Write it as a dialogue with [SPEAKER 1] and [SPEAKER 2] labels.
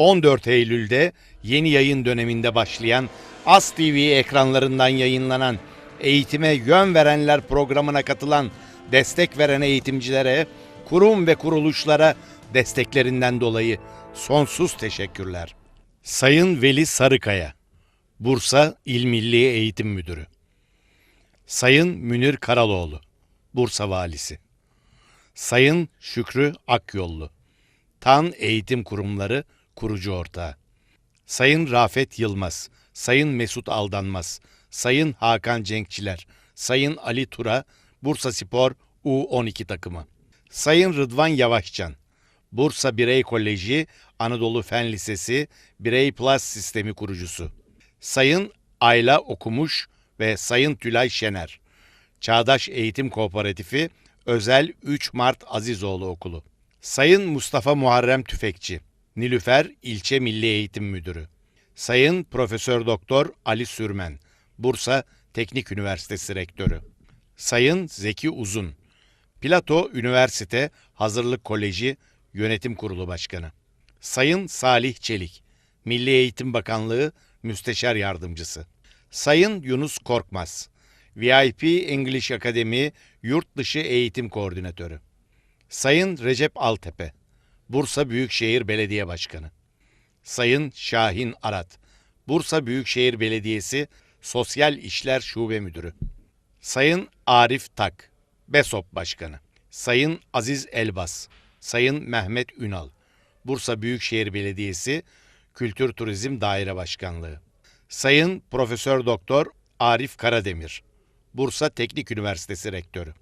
[SPEAKER 1] 14 Eylül'de yeni yayın döneminde başlayan As TV ekranlarından yayınlanan Eğitime Yön Verenler programına katılan destek veren eğitimcilere, kurum ve kuruluşlara desteklerinden dolayı sonsuz teşekkürler. Sayın Veli Sarıkaya, Bursa İl Milli Eğitim Müdürü. Sayın Münir Karaloğlu, Bursa Valisi. Sayın Şükrü Akyollu, TAN Eğitim Kurumları kurucu ortağı. Sayın Rafet Yılmaz, Sayın Mesut Aldanmaz, Sayın Hakan Cenkçiler, Sayın Ali Tura, Bursa Spor U12 takımı. Sayın Rıdvan Yavaşcan, Bursa Birey Koleji, Anadolu Fen Lisesi, Birey Plus sistemi kurucusu. Sayın Ayla Okumuş ve Sayın Tülay Şener, Çağdaş Eğitim Kooperatifi, Özel 3 Mart Azizoğlu Okulu. Sayın Mustafa Muharrem Tüfekçi, Nilüfer İlçe Milli Eğitim Müdürü. Sayın Profesör Doktor Ali Sürmen, Bursa Teknik Üniversitesi Rektörü. Sayın Zeki Uzun, Plato Üniversite Hazırlık Koleji Yönetim Kurulu Başkanı. Sayın Salih Çelik, Milli Eğitim Bakanlığı Müsteşar Yardımcısı. Sayın Yunus Korkmaz, VIP English Akademi Yurt Dışı Eğitim Koordinatörü. Sayın Recep Altepe, Bursa Büyükşehir Belediye Başkanı. Sayın Şahin Arat, Bursa Büyükşehir Belediyesi Sosyal İşler Şube Müdürü. Sayın Arif Tak, BESOP Başkanı. Sayın Aziz Elbas, Sayın Mehmet Ünal, Bursa Büyükşehir Belediyesi Kültür Turizm Daire Başkanlığı. Sayın Profesör Doktor Arif Karademir, Bursa Teknik Üniversitesi Rektörü.